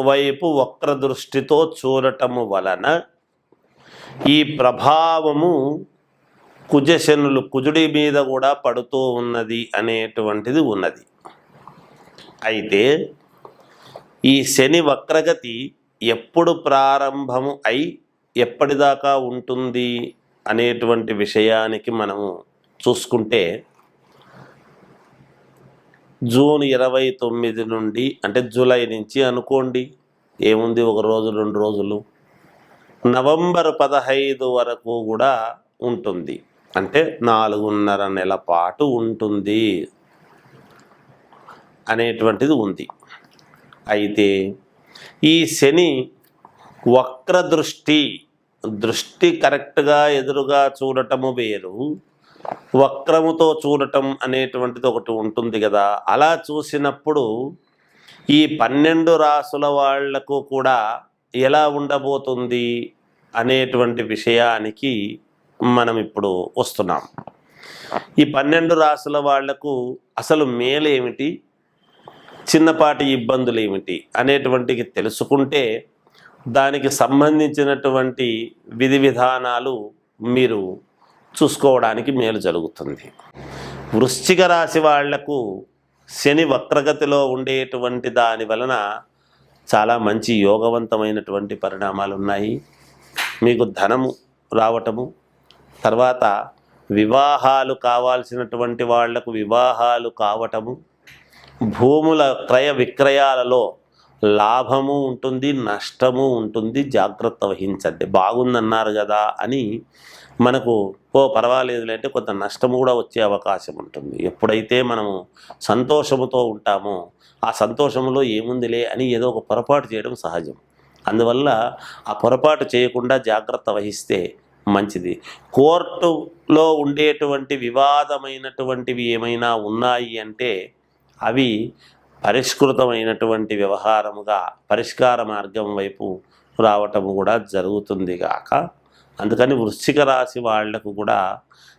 వైపు వక్ర దృష్టితో చూడటము వలన ఈ ప్రభావము కుజశనులు కుజుడి మీద కూడా పడుతూ ఉన్నది అనేటువంటిది ఉన్నది. అయితే ఈ శని వక్రగతి ఎప్పుడు ప్రారంభము అయి ఎప్పటిదాకా ఉంటుంది అనేటువంటి విషయానికి మనము చూసుకుంటే జూన్ ఇరవై తొమ్మిది నుండి అంటే జూలై నుంచి అనుకోండి. ఏముంది ఒక రోజు రెండు రోజులు? నవంబర్ పదహైదు వరకు కూడా ఉంటుంది. అంటే నాలుగున్నర నెల పాటు ఉంటుంది అనేటువంటిది ఉంది. అయితే ఈ శని వక్ర దృష్టి దృష్టి కరెక్ట్గా ఎదురుగా చూడటము వేరు. వక్రముతో చూడటం అనేటువంటిది ఒకటి ఉంటుంది కదా. అలా చూసినప్పుడు ఈ పన్నెండు రాసుల వాళ్ళకు కూడా ఎలా ఉండబోతుంది అనేటువంటి విషయానికి మనం ఇప్పుడు వస్తున్నాం. ఈ పన్నెండు రాసుల వాళ్ళకు అసలు మేలేమిటి? చిన్నపాటి ఇబ్బందులు ఏమిటి అనేటువంటివి తెలుసుకుంటే దానికి సంబంధించినటువంటి విధి విధానాలు మీరు చూసుకోవడానికి మేలు జరుగుతుంది. వృశ్చిక రాశి వాళ్ళకు శని వక్రగతిలో ఉండేటువంటి దాని వలన చాలా మంచి యోగవంతమైనటువంటి పరిణామాలు ఉన్నాయి మీకు ధనము రావటము తర్వాత వివాహాలు కావాల్సినటువంటి వాళ్ళకు వివాహాలు కావటము భూముల క్రయ విక్రయాలలో లాభము ఉంటుంది నష్టము ఉంటుంది జాగ్రత్త వహించండి. బాగుందన్నారు కదా అని మనకు ఓ పర్వాలేదులే అంటే కొంత నష్టం కూడా వచ్చే అవకాశం ఉంటుంది. ఎప్పుడైతే మనము సంతోషముతో ఉంటామో ఆ సంతోషంలో ఏముందిలే అని ఏదో ఒక పొరపాటు చేయడం సహజం. అందువల్ల ఆ పొరపాటు చేయకుండా జాగ్రత్త వహిస్తే మంచిది. కోర్టులో ఉండేటువంటి వివాదమైనటువంటివి ఏమైనా ఉన్నాయి అంటే అవి పరిష్కృతమైనటువంటి వ్యవహారముగా పరిష్కార మార్గం వైపు రావటము కూడా జరుగుతుంది కాక అందుకని వృశ్చిక రాశి వాళ్ళకు కూడా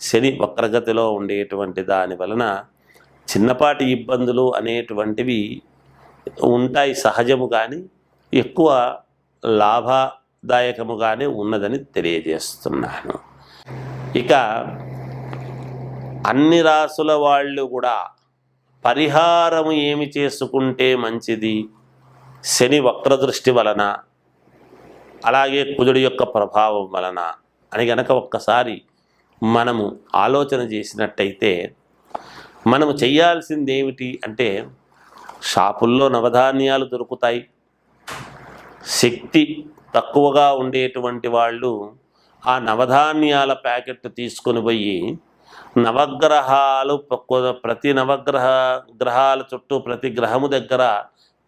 శని వక్రగతిలో ఉండేటువంటి దాని వలన చిన్నపాటి ఇబ్బందులు అనేటువంటివి ఉంటాయి సహజము కానీ ఎక్కువ లాభదాయకముగానే ఉన్నదని తెలియజేస్తున్నాను. ఇక అన్ని రాసుల వాళ్ళు కూడా పరిహారం ఏమి చేసుకుంటే మంచిది? శని వక్రదృష్టి వలన అలాగే కుజుడి యొక్క ప్రభావం వలన అని గనక ఒక్కసారి మనము ఆలోచన చేసినట్టయితే మనము చేయాల్సింది ఏమిటి అంటే షాపుల్లో నవధాన్యాలు దొరుకుతాయి. శక్తి తక్కువగా ఉండేటువంటి వాళ్ళు ఆ నవధాన్యాల ప్యాకెట్ తీసుకొని పోయి నవగ్రహాలు ప్రతి నవగ్రహ గ్రహాల చుట్టూ ప్రతి గ్రహము దగ్గర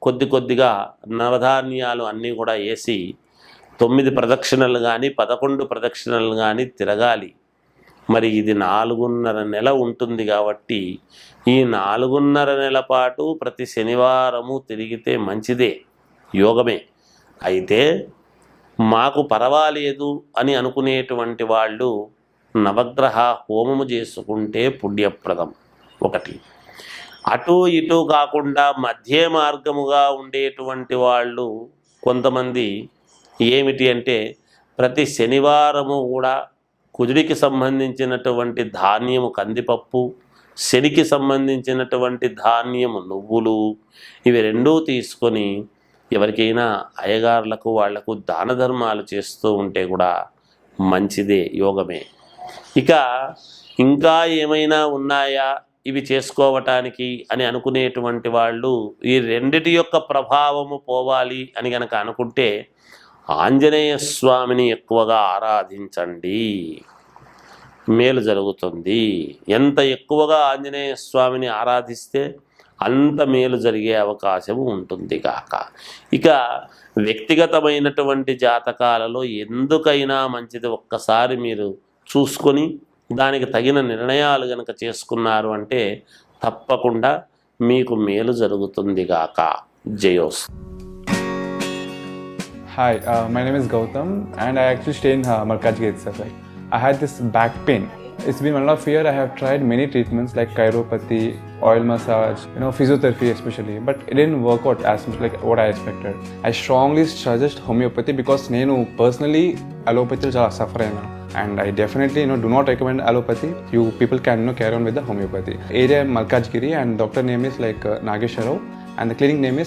కొద్ది కొద్దిగా నవధాన్యాలు అన్నీ కూడా వేసి తొమ్మిది ప్రదక్షిణలు కానీ పదకొండు ప్రదక్షిణలు కానీ తిరగాలి. మరి ఇది నాలుగున్నర నెల ఉంటుంది కాబట్టి ఈ నాలుగున్నర నెల పాటు ప్రతి శనివారము తిరిగితే మంచిదే యోగమే. అయితే మాకు పర్వాలేదు అని అనుకునేటువంటి వాళ్ళు నవగ్రహ హోమము చేసుకుంటే పుణ్యప్రదం ఒకటి. అటు ఇటు కాకుండా మధ్య మార్గముగా ఉండేటువంటి వాళ్ళు కొంతమంది ఏమిటి అంటే ప్రతి శనివారము కూడా కుజుడికి సంబంధించినటువంటి ధాన్యము కందిపప్పు శనికి సంబంధించినటువంటి ధాన్యము నువ్వులు ఇవి రెండూ తీసుకొని ఎవరికైనా అయ్యగారులకు వాళ్ళకు దాన ధర్మాలు చేస్తూ ఉంటే కూడా మంచిదే యోగమే. ఇక ఇంకా ఏమైనా ఉన్నాయా? ఇవి చేసుకోవటానికి అని అనుకునేటువంటి వాళ్ళు ఈ రెండిటి యొక్క ప్రభావము పోవాలి అని గనక అనుకుంటే ఆంజనేయ స్వామిని ఎక్కువగా ఆరాధించండి. మేలు జరుగుతుంది. ఎంత ఎక్కువగా ఆంజనేయ స్వామిని ఆరాధిస్తే అంత మేలు జరిగే అవకాశం ఉంటుంది కాక. ఇక వ్యక్తిగతమైనటువంటి జాతకాలలో ఎందుకైనా మంచిది ఒక్కసారి మీరు చూసుకొని దానికి తగిన నిర్ణయాలు కనుక చేసుకున్నారు అంటే తప్పకుండా మీకు మేలు జరుగుతుంది గాక జయోస్ Hi, uh, my name is Gautam, and I actually stay in uh, Malkajgiri itself. Like, I had this back pain. It's been one of year. I have tried many treatments like chiropathy, oil massage, you know, physiotherapy especially, but it didn't work out as much like what I expected. I strongly suggest homeopathy because నేను personally allopathy చాలా suffer అయినా and I definitely you know do not recommend allopathy. You people can you know carry on with the homeopathy. Area Malkajgiri and doctor name is like uh, Nagesh Rao and the clinic name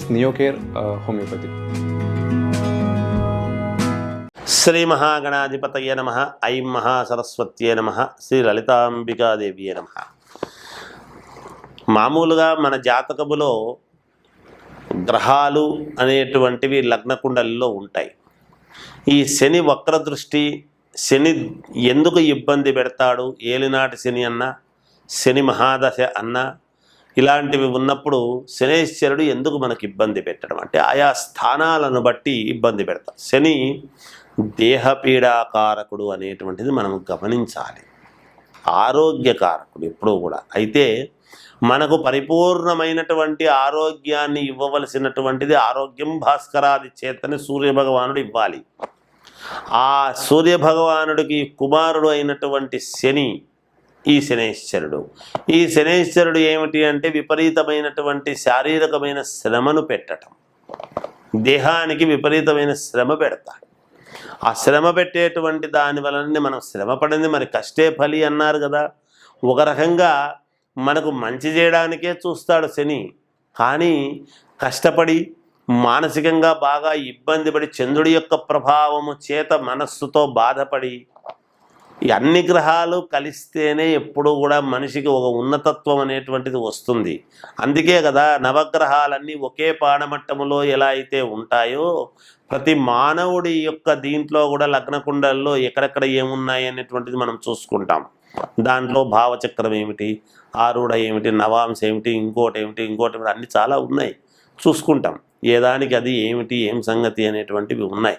Shri మహాగణాధిపతయ నమ ఐం మహాసరస్వత్యే నమ శ్రీ లలితాంబికాదేవియే నమ. మామూలుగా మన జాతకములో గ్రహాలు అనేటువంటివి లగ్నకుండలిలో ఉంటాయి. ఈ శని వక్ర దృష్టి శని ఎందుకు ఇబ్బంది పెడతాడు ఏలినాటి శని అన్న శని మహాదశ అన్న ఇలాంటివి ఉన్నప్పుడు శనేశ్వరుడు ఎందుకు మనకి ఇబ్బంది పెట్టడం అంటే ఆయా స్థానాలను బట్టి ఇబ్బంది పెడతాం శని దేహపీడాకారకుడు అనేటువంటిది మనం గమనించాలి. ఆరోగ్యకారకుడు ఎప్పుడూ కూడా. అయితే మనకు పరిపూర్ణమైనటువంటి ఆరోగ్యాన్ని ఇవ్వవలసినటువంటిది ఆరోగ్యం భాస్కరాది చేతని సూర్యభగవానుడు ఇవ్వాలి. ఆ సూర్యభగవానుడికి కుమారుడు అయినటువంటి శని ఈ శనేశ్వరుడు. ఈ శనేశ్వరుడు ఏమిటి అంటే విపరీతమైనటువంటి శారీరకమైన శ్రమను పెట్టడం దేహానికి విపరీతమైన శ్రమ పెడతాడు. ఆ శ్రమ పెట్టేటువంటి దాని వలన మనం శ్రమ పడింది. మరి కష్టే ఫలి అన్నారు కదా. ఒక రకంగా మనకు మంచి చేయడానికే చూస్తాడు శని. కానీ కష్టపడి మానసికంగా బాగా ఇబ్బంది పడి చంద్రుడి యొక్క ప్రభావము చేత మనస్సుతో బాధపడి ఈ అన్ని గ్రహాలు కలిస్తేనే ఎప్పుడూ కూడా మనిషికి ఒక ఉన్నతత్వం అనేటువంటిది వస్తుంది. అందుకే కదా నవగ్రహాలన్నీ ఒకే పాడమట్టములో ఎలా అయితే ఉంటాయో ప్రతి మానవుడి యొక్క దీంట్లో కూడా లగ్నకుండల్లో ఎక్కడెక్కడ ఏమున్నాయి అనేటువంటిది మనం చూసుకుంటాం. దాంట్లో భావచక్రం ఏమిటి ఆరుడ ఏమిటి నవాంశ ఏమిటి ఇంకోటి ఏమిటి ఇంకోటి ఏమిటి అన్నీ చాలా ఉన్నాయి. చూసుకుంటాం. ఏ దానికి అది ఏమిటి ఏం సంగతి అనేటువంటివి ఉన్నాయి.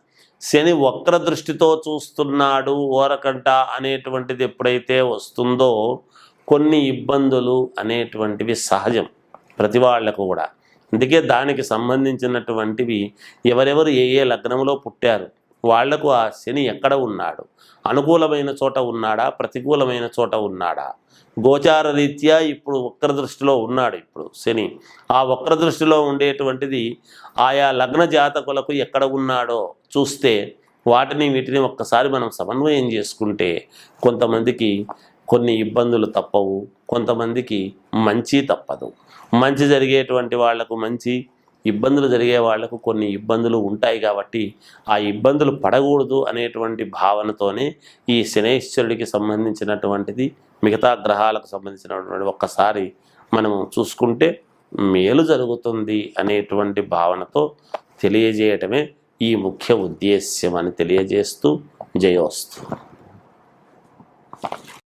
శని వక్ర దృష్టితో చూస్తున్నాడు ఓరకంట అనేటువంటిది ఎప్పుడైతే వస్తుందో కొన్ని ఇబ్బందులు అనేటువంటివి సహజం ప్రతి వాళ్ళకు కూడా. అందుకే దానికి సంబంధించినటువంటివి ఎవరెవరు ఏ ఏ లగ్నంలో పుట్టారు వాళ్ళకు ఆ శని ఎక్కడ ఉన్నాడు అనుకూలమైన చోట ఉన్నాడా ప్రతికూలమైన చోట ఉన్నాడా? గోచార రీత్యా ఇప్పుడు వక్ర దృష్టిలో ఉన్నాడు ఇప్పుడు శని. ఆ వక్ర దృష్టిలో ఉండేటువంటిది ఆయా లగ్న జాతకులకు ఎక్కడ ఉన్నాడో చూస్తే వాటిని వీటిని ఒక్కసారి మనం సమన్వయం చేసుకుంటే కొంతమందికి కొన్ని ఇబ్బందులు తప్పవు కొంతమందికి మంచి తప్పదు. మంచి జరిగేటువంటి వాళ్ళకు మంచి ఇబ్బందులు జరిగే వాళ్ళకు కొన్ని ఇబ్బందులు ఉంటాయి కాబట్టి ఆ ఇబ్బందులు పడకూడదు అనేటువంటి భావనతోనే ఈ శనేశ్వరుడికి సంబంధించినటువంటిది మిగతా గ్రహాలకు సంబంధించినటువంటి ఒక్కసారి మనం చూసుకుంటే మేలు జరుగుతుంది అనేటువంటి భావనతో తెలియజేయటమే ఈ ముఖ్య ఉద్దేశ్యం అని తెలియజేస్తూ జయోస్తు.